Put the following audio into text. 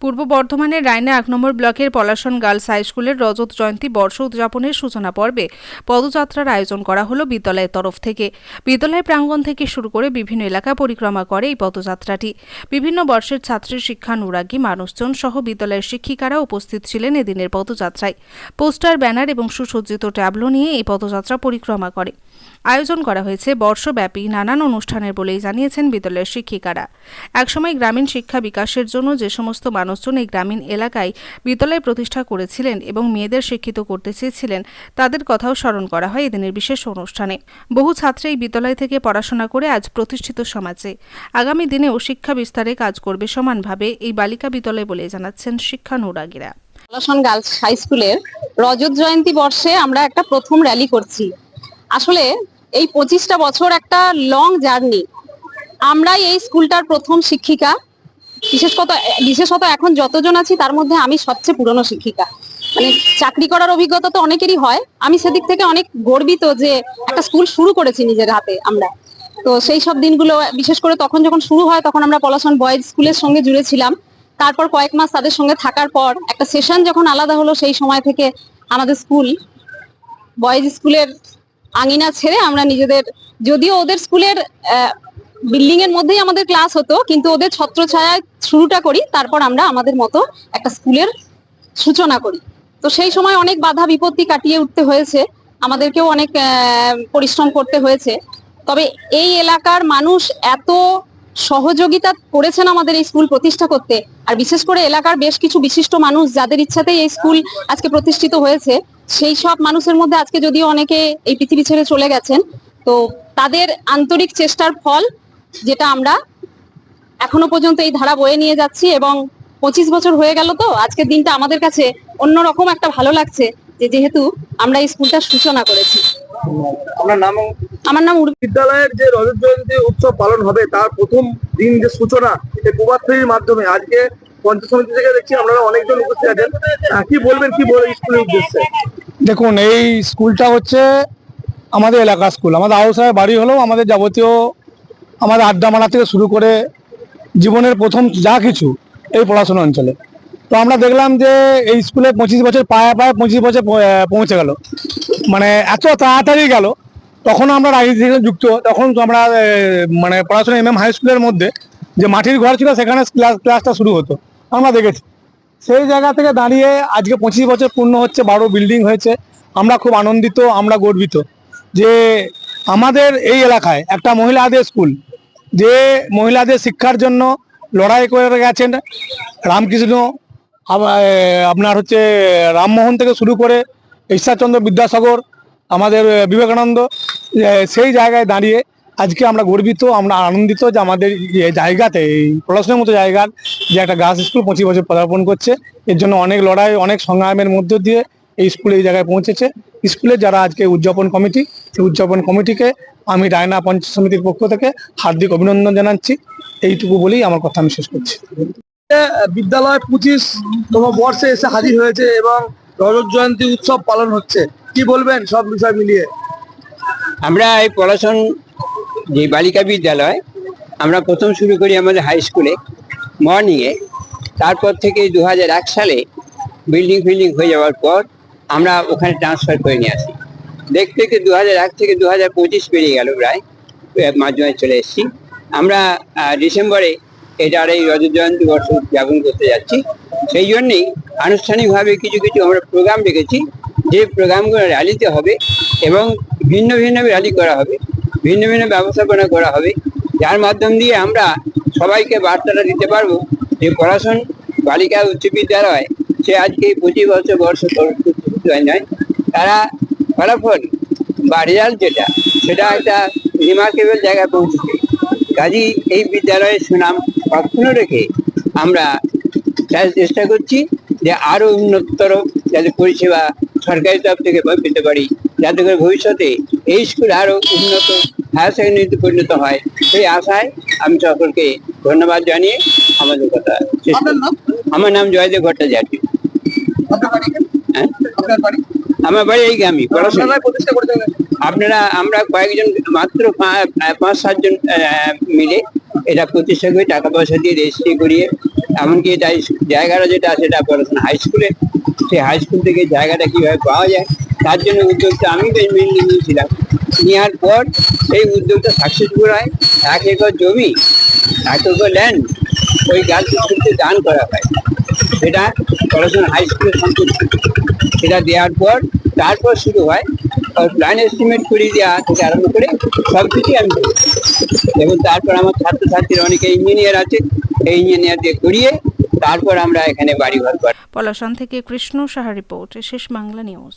পূর্ব বর্ধমানের রায়না এক নম্বর ব্লকের পলাশন গার্লস হাই স্কুলের রজত জয়ন্তী বর্ষ উদযাপনের সূচনা পর্বে পদযাত্রার আয়োজন করা হলো বিদ্যালয়ের তরফ থেকে। বিদ্যালয় প্রাঙ্গণ থেকে শুরু করে বিভিন্ন এলাকা পরিক্রমা করে এই পদযাত্রাটি। বিভিন্ন বর্ষের ছাত্রী শিক্ষানুরাগী মানুষজন সহ বিদ্যালয়ের শিক্ষিকারা উপস্থিত ছিলেন এদিনের পদযাত্রায়। পোস্টার, ব্যানার এবং সুসজ্জিত ট্যাবলো নিয়ে এই পদযাত্রা পরিক্রমা করে। আয়োজন করা হয়েছে বর্ষব্যাপী নানান অনুষ্ঠানের বলেই জানিয়েছেন বিদ্যালয়ের শিক্ষিকারা। একসময় গ্রামীণ শিক্ষা বিকাশের জন্য যে সমস্ত মানুষজন এই গ্রামীণ এলাকায় বিদ্যালয় প্রতিষ্ঠা করেছিলেন এবং মেয়েদের শিক্ষিত করতে চেয়েছিলেন, তাদের কথাও স্মরণ করা হয় এদিনের বিশেষ অনুষ্ঠানে। বহু ছাত্র এই বিদ্যালয় থেকে পড়াশোনা করে আজ প্রতিষ্ঠিত সমাজে। আগামী দিনেও শিক্ষা বিস্তারে কাজ করবে সমানভাবে এই বালিকা বিদ্যালয় বলে জানাচ্ছেন শিক্ষানুরাগীরা পলাশন গার্লস হাই স্কুলের রজত জয়ন্তী বর্ষে আমরা একটা প্রথম র্যালি করছি। আসলে এই পঁচিশটা বছর একটা লং জার্নি আমরাই এই স্কুলটার প্রথম শিক্ষিকা। বিশেষত বিশেষত এখন যতজন আছি, তার মধ্যে আমি সবচেয়ে পুরনো শিক্ষিকা। মানে চাকরি করার অভিজ্ঞতা তো অনেকেরই হয়। আমি সেদিক থেকে অনেক গর্বিত যে একটা স্কুল শুরু করেছি নিজের হাতে আমরা। তো সেই সব দিনগুলো, বিশেষ করে তখন যখন শুরু হয়, তখন আমরা পলাশন বয়েজ স্কুলের সঙ্গে জুড়ে ছিলাম। তারপর কয়েক মাস তাদের সঙ্গে থাকার পর একটা সেশন যখন আলাদা হলো সেই সময় থেকে আমাদের স্কুল, বয়েজ স্কুলের আঙিনা ছেড়ে আমরা নিজেদের, যদিও ওদের স্কুলের বিল্ডিং এর মধ্যেই আমাদের ক্লাস হতো, কিন্তু ওদের ছত্রছায়া শুরুটা করি, তারপর আমরা আমাদের মতো একটা স্কুলের সূচনা করি। তো সেই সময় অনেক বাধা বিপত্তি কাটিয়ে উঠতে হয়েছে, আমাদেরকেও অনেক পরিশ্রম করতে হয়েছে। তবে এই এলাকার মানুষ এত সহযোগিতা করেছেন আমাদের এই স্কুল প্রতিষ্ঠা করতে। আর বিশেষ করে এলাকার বেশ কিছু বিশিষ্ট মানুষ যাদের ইচ্ছাতেই এই স্কুল আজকে প্রতিষ্ঠিত হয়েছে, সেই সব মানুষের মধ্যে আজকে যদিও অনেকে এই পৃথিবী ছেড়ে চলে গেছেন, তো তাদের আন্তরিক চেষ্টার ফল যেটা আমরা এখনও পর্যন্ত এই ধারা বয়ে নিয়ে যাচ্ছি এবং পঁচিশ বছর হয়ে গেল তো, আজকের দিনটা আমাদের কাছে অন্যরকম একটা ভালো লাগছে যে যেহেতু আমরা এই স্কুলটার সূচনা করেছি। আপনার নাম আমার নাম বিদ্যালয়ের যে রজত জয়ন্তী উৎসব পালন হবে তার প্রথম দিন যে সূচনা এই প্রভাত ফেরির মাধ্যমে। আজকে পঞ্চায়েত সমিতি থেকে দেখছি আপনারা অনেকজন উপস্থিত আছেন। আহ, কি বলবেন কি বলবেন স্কুলের উদ্দেশ্যে? দেখুন এই স্কুলটা হচ্ছে আমাদের এলাকার স্কুল। আমাদের আউসায় বাড়ি হলেও আমাদের যাবতীয় আমাদের আড্ডা মারা থেকে শুরু করে জীবনের প্রথম যা কিছু এই পড়াশোনা অঞ্চলে। তো আমরা দেখলাম যে এই স্কুলে পঁচিশ বছর পায়ে পায়ে পঁচিশ বছর পৌঁছে গেল। মানে এত তাড়াতাড়ি গেল তখন আমরা রাজনীতি যুক্ত। তখন আমরা মানে পড়াশোনা এম এম হাই স্কুলের মধ্যে যে মাটির ঘর ছিল, সেখানে ক্লাস ক্লাসটা শুরু হতো। আমরা দেখেছি। সেই জায়গা থেকে দাঁড়িয়ে আজকে পঁচিশ বছর পূর্ণ হচ্ছে, বারো বিল্ডিং হয়েছে। আমরা খুব আনন্দিত, আমরা গর্বিত যে আমাদের এই এলাকায় একটা মহিলাদের স্কুল, যে মহিলাদের শিক্ষার জন্য লড়াই করে গেছেন রামকৃষ্ণ আপনার হচ্ছে রামমোহন থেকে শুরু করে ঈশ্বরচন্দ্র বিদ্যাসাগর আমাদের বিবেকানন্দ সেই জায়গায় দাঁড়িয়ে আজকে আমরা গর্বিত, আমরা আনন্দিত যে আমাদের জায়গাতে, এই পড়াশোনার মতো জায়গার যে একটা গার্লস স্কুল পঁচিশ বছর পদার্পণ করছে, এর জন্য অনেক লড়াই, অনেক সংগ্রামের মধ্য দিয়ে এই স্কুলে এই জায়গায় পৌঁছেছে। স্কুলে যারা আজকে উদযাপন কমিটি, সেই উদযাপন কমিটিকে আমি রায়না পঞ্চায়েত সমিতির পক্ষ থেকে হার্দিক অভিনন্দন জানাচ্ছি। এইটুকু বলেই আমার কথা আমি শেষ করছি। বিদ্যালয় পঁচিশ তম বর্ষে এসে হাজির হয়েছে এবং রজত জয়ন্তী উৎসব পালন হচ্ছে। কি বলবেন সব বিষয় মিলিয়ে? আমরা এই পড়াশোন, যে বালিকা বিদ্যালয়, আমরা প্রথম শুরু করি আমাদের হাই স্কুলে মর্নিংয়ে তারপর থেকে দু হাজার এক সালে বিল্ডিং ফিল্ডিং হয়ে যাওয়ার পর আমরা ওখানে ট্রান্সফার করে নিয়ে আসি। দেখতে দেখতে দু এক থেকে দু হাজার পঁচিশ পেরিয়ে গেল প্রায় মাধ্যমে চলে এসেছি। আমরা ডিসেম্বরে এটার এই রজত জয়ন্তী বর্ষ উদযাপন করতে যাচ্ছি। সেই জন্যেই আনুষ্ঠানিকভাবে কিছু কিছু আমরা প্রোগ্রাম রেখেছি। যে প্রোগ্রামগুলো র্যালিতে হবে এবং ভিন্ন ভিন্ন র্যালি করা হবে, ভিন্ন ভিন্ন ব্যবস্থাপনা করা হবে, যার মাধ্যম দিয়ে আমরা সবাইকে বার্তাটা দিতে পারব যে পড়াশোন বালিকা উচ্চ বিদ্যালয় সে আজকে পঁচিশ বছর বর্ষ নয়, তারা ফলাফল বা রেজাল্ট যেটা, সেটা একটা রিমার্কেবল জায়গায় পৌঁছেছে। কাজী এই বিদ্যালয়ের সুনাম অক্ষুণ্ণ রেখে আমরা চেষ্টা করছি যে আরও উন্নততর যাতে পরিষেবা সরকারি তরফ থেকে বই পেতে পারি। যাতে করে ভবিষ্যতে এই স্কুল আরও উন্নত হায়ার সেকেন্ডারিতে পরিণত হয়। সেই আশায় আমি সকলকে ধন্যবাদ জানিয়ে আমাদের কথা আমার নাম জয়দেব ভট্টাচার্য। হ্যাঁ? আমার বাড়ি এই গ্রামে। পড়াশোনা আপনারা আমরা কয়েকজন মাত্র পাঁচ সাতজন মিলে এটা প্রতিষ্ঠা করে টাকা পয়সা দিয়ে রেজিস্ট্রি করিয়ে এমনকি এটা জায়গাটা যেটা আছে সেটা পড়াশোনা হাই স্কুলে সেই হাই স্কুল থেকে জায়গাটা কীভাবে পাওয়া যায় তার জন্য উদ্যোগটা আমি বেশ মেনলি নিয়েছিলাম। নেওয়ার পর সেই উদ্যোগটা সাকসেসফুল হয়। এক একর জমি এক একর ল্যান্ড ওই গার্লস স্কুলকে দান করা হয়। সেটা পড়াশোনা হাই স্কুলের সম্পত্তি। সেটা দেওয়ার পর, তারপর শুরু হয় প্ল্যান এস্টিমেট করে দেওয়া থেকে আরম্ভ করে সব কিছুই আমি করি। এবং তারপর আমার ছাত্রছাত্রীর অনেকে ইঞ্জিনিয়ার আছে এই ইঞ্জিনিয়ার দিয়ে করিয়ে তারপর আমরা এখানে বাড়ি ঘর করি। পলাশন থেকে কৃষ্ণ সাহা রিপোর্ট, শেষ বাংলা নিউজ